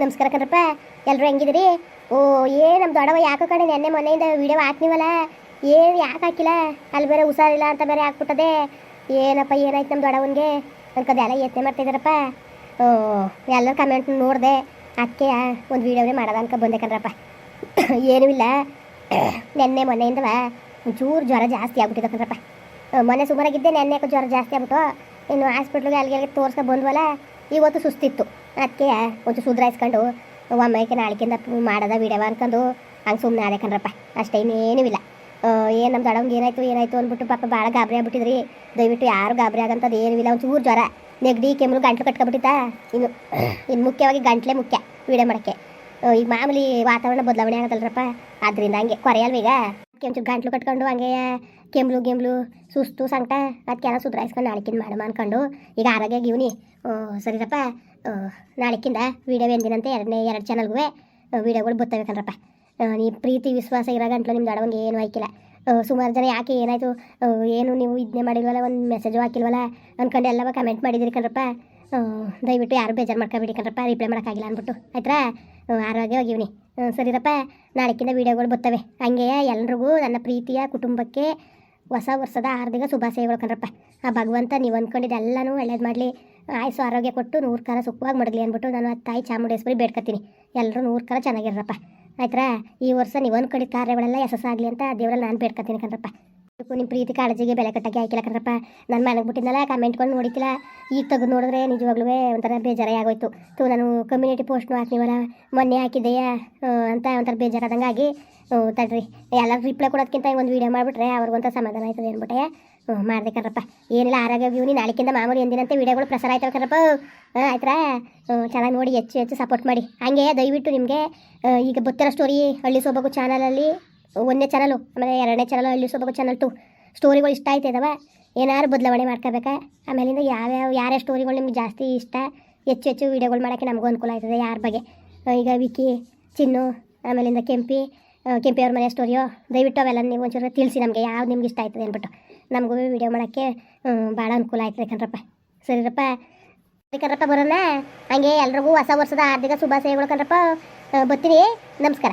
ನಮಸ್ಕಾರ ಕಣ್ರಪ್ಪ. ಎಲ್ಲರೂ ಹೆಂಗಿದ್ರಿ ಓ, ಏ ನಮ್ಮ ದೊಡ್ಡವ ಯಾಕೋ ಕಡೆ ನೆನ್ನೆ ಮೊನ್ನೆಯಿಂದ ವಿಡಿಯೋ ಹಾಕ್ನಿವಲ್ಲ? ಏನು ಯಾಕೆ ಹಾಕಿಲ್ಲ? ಅಲ್ಲಿ ಬೇರೆ ಹುಷಾರಿಲ್ಲ ಅಂತ ಬೇರೆ ಹಾಕ್ಬಿಟ್ಟದೆ. ಏನಪ್ಪ, ಏನಾಯ್ತು ನಮ್ಮ ದೊಡ್ಡವನಿಗೆ ಅನ್ಕೋದೆಲ್ಲ ಯತ್ನೆ ಮಾಡ್ತಿದ್ದಾರಪ್ಪ ಓ, ಎಲ್ಲರೂ ಕಮೆಂಟ್ ನೋಡಿದೆ. ಅದಕ್ಕೆ ಒಂದು ವೀಡಿಯೋನೇ ಮಾಡೋದ ಅನ್ಕೊ ಬಂದೆ ಕಣ್ರಪ್ಪ. ಏನೂ ಇಲ್ಲ. ನೆನ್ನೆ ಮೊನ್ನೆಯಿಂದವ? ಒಂಚೂರು ಜ್ವರ ಜಾಸ್ತಿ ಆಗ್ಬಿಟ್ಟಿದೆ ಕಣ್ರಪ್ಪ. ಮೊನ್ನೆ ಸುಮಾರಾಗಿದ್ದೆ ನೆನ್ನೆ ಜ್ವರ ಜಾಸ್ತಿ ಆಗ್ಬಿಟ್ಟು. ಇನ್ನು ಹಾಸ್ಪಿಟ್ಲಿಗೆ ಅಲ್ಲಿಗೆ ತೋರ್ಸ್ಕೊ ಬಂದ್ವಲ್ಲ. ಇವತ್ತು ಸುಸ್ತಿತ್ತು. ಅದಕ್ಕೆ ಒಂಚೂರು ಸುಧಾರಿಸ್ಕೊಂಡು ಒಮ್ಮೆಗೆ ನಾಳೆಕಿಂದ ಮಾಡೋದ ವಿಡಿಯೋ ಅನ್ಕೊಂಡು ಹಂಗೆ ಸುಮ್ಮನೆ ಆದೆ ಕಣ್ರಪ್ಪ. ಅಷ್ಟೇ ಇನ್ನೇನೂ ಇಲ್ಲ. ಏನು ನಮ್ಮ ದಡಂಗೆ ಏನಾಯ್ತು ಏನಾಯ್ತು ಅಂದ್ಬಿಟ್ಟು ಪಾಪ ಭಾಳ ಗಾಬರಿ ಆಗ್ಬಿಟ್ಟಿದ್ರಿ. ದಯವಿಟ್ಟು ಯಾರು ಗಾಬರಿ ಆಗಂಥದ್ದು ಏನೂ ಇಲ್ಲ. ಒಂಚೂರು ಜ್ವರ. ನೆಗಡಿ ಕೆಮ್ಮು ಗಂಟ್ಲು ಕಟ್ಕೊಬಿಟ್ಟಿತ್ತಾ ಇನ್ನು ಇನ್ನು ಮುಖ್ಯವಾಗಿ ಗಂಟ್ಲೆ ಮುಖ್ಯ ವಿಡಿಯೋ ಮಾಡೋಕ್ಕೆ. ಈಗ ಮಾಮೂಲಿ ವಾತಾವರಣ ಬದಲಾವಣೆ ಆಗತ್ತಲ್ರಪ್ಪ. ಅದರಿಂದ ಹಂಗೆ. ಕೊರೆಯಲ್ವೀಗ? ಒಂಚೂರು ಗಂಟ್ಲು ಕಟ್ಕೊಂಡು ಹಂಗೆ ಕೆಮ್ಲು ಗೆಮ್ಲು ಸುಸ್ತು ಸಂಕಟ ಅದಕ್ಕೆಲ್ಲ ಸುಧಾರಿಸ್ಕೊಂಡು ನಾಳೆಕಿಂದ ಮಾಡಮ್ಮ ಅನ್ಕೊಂಡು ಈಗ ಆರೋಗ್ಯ ಇವನಿ. ಸರಿರಪ್ಪ. ನಾಳೆಕಿಂದ ವೀಡಿಯೋ ಎಂದಿನಂತೆ? ಎರಡನೇ, ಎರಡು ಚಾನಲ್ಗೂ ವೀಡಿಯೋಗಳು ಬರ್ತಬೇಕಲ್ರಪ್ಪ ನೀ ಪ್ರೀತಿ, ವಿಶ್ವಾಸ ಇರೋ ಗಂಟ್ಲು ನಿಮ್ಮ ಅಡವಂಗೆ ಏನು ಹಾಕಿಲ್ಲ. ಸುಮಾರು ಜನ ಯಾಕೆ ಏನಾಯಿತು? ಏನು ನೀವು ಇದನ್ನೇ ಮಾಡಿಲ್ವಲ್ಲ, ಒಂದು ಮೆಸೇಜು ಹಾಕಿಲ್ವಲ್ಲ? ಅಂದ್ಕೊಂಡು ಎಲ್ಲವ ಕಮೆಂಟ್ ಮಾಡಿದಿರಿ ಕಣ್ರಪ್ಪ. ದಯವಿಟ್ಟು ಯಾರು ಬೇಜಾರು ಮಾಡ್ಕೊಬಿಡಿ ಕಣ್ರಪ್ಪ ರಿಪ್ಲೈ ಮಾಡೋಕ್ಕಾಗಿಲ್ಲ ಅಂದ್ಬಿಟ್ಟು. ಆಯ್ತಾ ಆರೋಗ್ಯವಾಗಿ ಇವನಿ. ಸರಿರಪ್ಪ ನಾಳೆಕ್ಕಿಂತ ವೀಡಿಯೋಗಳು ಬರ್ತವೆ. ಹಂಗೆ ಎಲ್ರಿಗೂ ನನ್ನ ಪ್ರೀತಿಯ ಕುಟುಂಬಕ್ಕೆ ಹೊಸ ವರ್ಷದ ಹಾರ್ದಿಕ ಶುಭಾಶಯಗಳು ಕಣ್ರಪ್ಪ. ಆ ಭಗವಂತ ನೀವು ಅಂದ್ಕೊಂಡಿದ್ದು ಎಲ್ಲನೂ ಒಳ್ಳೇದು ಮಾಡಲಿ. ಆಯಸ್ಸು ಆರೋಗ್ಯ ಕೊಟ್ಟು ನೂರು ಕಾಲ ಸುಖವಾಗಿ ಮಾಡಲಿ ಅಂದ್ಬಿಟ್ಟು ನಾನು ಆ ತಾಯಿ ಚಾಮುಂಡೇಶ್ವರಿ ಬೇಡ್ಕೊತೀನಿ ಎಲ್ಲರೂ ನೂರು ಕಾಲ ಚೆನ್ನಾಗಿರಪ್ಪ ಆಯ್ತಾ ಈ ವರ್ಷ ನೀವು ಅಂದ್ಕೊಂಡಿದ್ದ ಕಾರ್ಯಗಳೆಲ್ಲ ಯಶಸ್ಸಾಗಲಿ ಅಂತ ದೇವರಲ್ಲಿ ನಾನು ಬೇಡ್ಕೊತೀನಿ ಕಣ್ರಪ್ಪ. ನಿಮ್ಮ ಪ್ರೀತಿ ಕಾಳಜಿಗೆ ಬೆಲೆ ಕಟ್ಟಕ್ಕೆ ಹಾಕಿಲ್ಲ ಕಣ್ರಪ್ಪ. ನಾನು ಮನೆಗೆ ಬಿಟ್ಟಿದ್ದಲ್ಲ ಕಮೆಂಟ್ಕೊಂಡು ನೋಡಿತಿಲ್ಲ ಈಗ ತೆಗೆದು ನೋಡಿದ್ರೆ ನಿಜವಾಗ್ಲೂ ಒಂಥರ ಬೇಜಾರೇ ಆಗೋಯ್ತು. ತು, ನಾನು ಕಮ್ಯುನಿಟಿ ಪೋಸ್ಟ್ನು ಹಾಕ್ತೀವಲ್ಲ, ಮೊನ್ನೆ ಹಾಕಿದ್ದೆಯಾ? ಅಂತ ಒಂಥರ ಬೇಜಾರಾದಂಗಾಗಿ ತಡ್ರಿ. ಎಲ್ಲ ರಿಪ್ಲೈ ಕೊಡೋದಕ್ಕಿಂತ ಒಂದು ವೀಡಿಯೋ ಮಾಡಿಬಿಟ್ರೆ ಅವ್ರಿಗೊಂಥ ಸಮಾಧಾನ ಆಯ್ತದೆ ಅಂದ್ಬಿಟ್ಟೆ ಹ್ಞೂ ಮಾಡಿದೆ ಏನಿಲ್ಲ, ಆರೋಗ್ಯ ನೀವು ನಾಳೆಕಿಂತ ಮಾಮೂಲಿ ಎಂದಿನಂತೆ ವೀಡಿಯೋಗಳು ಪ್ರಸಾರ ಆಯ್ತವೆ ಕಣ್ರಪ್ಪ. ಹಾಂ ಆಯ್ತಾ ಚೆನ್ನಾಗಿ ನೋಡಿ, ಹೆಚ್ಚು ಹೆಚ್ಚು ಸಪೋರ್ಟ್ ಮಾಡಿ. ಹಾಗೆ ದಯವಿಟ್ಟು ನಿಮಗೆ ಈಗ ಗೊತ್ತಿರೋ ಸ್ಟೋರಿ ಹಳ್ಳಿ ಸೊಬಗು ಚಾನಲಲ್ಲಿ ಒಂದನೇ ಚಾನಲು ಆಮೇಲೆ ಎರಡನೇ ಚಾನಲು ಅಲ್ಲಿ ಸ್ವಲ್ಪ ಚಾನಲ್ ಟು ಸ್ಟೋರಿಗಳು ಇಷ್ಟ ಆಯ್ತದವ ಏನಾದ್ರು ಬದಲಾವಣೆ ಮಾಡ್ಕೋಬೇಕಾ ಆಮೇಲಿಂದ ಯಾವ್ಯಾವ ಯಾರ್ಯಾವ ಸ್ಟೋರಿಗಳು ನಿಮ್ಗೆ ಜಾಸ್ತಿ ಇಷ್ಟ, ಹೆಚ್ಚು ಹೆಚ್ಚು ವೀಡಿಯೋಗಳು ಮಾಡೋಕ್ಕೆ ನಮಗೂ ಅನುಕೂಲ ಆಯ್ತದೆ ಯಾರ ಬಗ್ಗೆ? ಈಗ ವಿಕಿ ಚಿನ್ನು, ಆಮೇಲಿಂದ ಕೆಂಪಿ ಕೆಂಪಿ ಅವ್ರ ಮನೆ ಸ್ಟೋರಿಯೋ ದಯವಿಟ್ಟು ಅವೆಲ್ಲ ನೀವು ಒಂಚೂರು ತಿಳಿಸಿ ನಮಗೆ ಯಾವ್ದು ನಿಮ್ಗೆ ಇಷ್ಟ ಆಯ್ತದೆ ಅಂದ್ಬಿಟ್ಟು. ನಮಗೂ ವೀಡಿಯೋ ಮಾಡೋಕ್ಕೆ ಭಾಳ ಅನುಕೂಲ ಆಯ್ತದೆ ಕಣ್ರಪ್ಪ ಸರಿರಪ್ಪ? ಸರಿ ಕಣ್ರಪ್ಪ ಬರೋಣ. ಹಂಗೆ ಎಲ್ರಿಗೂ ಹೊಸ ವರ್ಷದ ಆರ್ಥಿಕ ಶುಭಾಶಯಗಳು ಕಣ್ರಪ್ಪ. ಬರ್ತೀನಿ. ನಮಸ್ಕಾರ.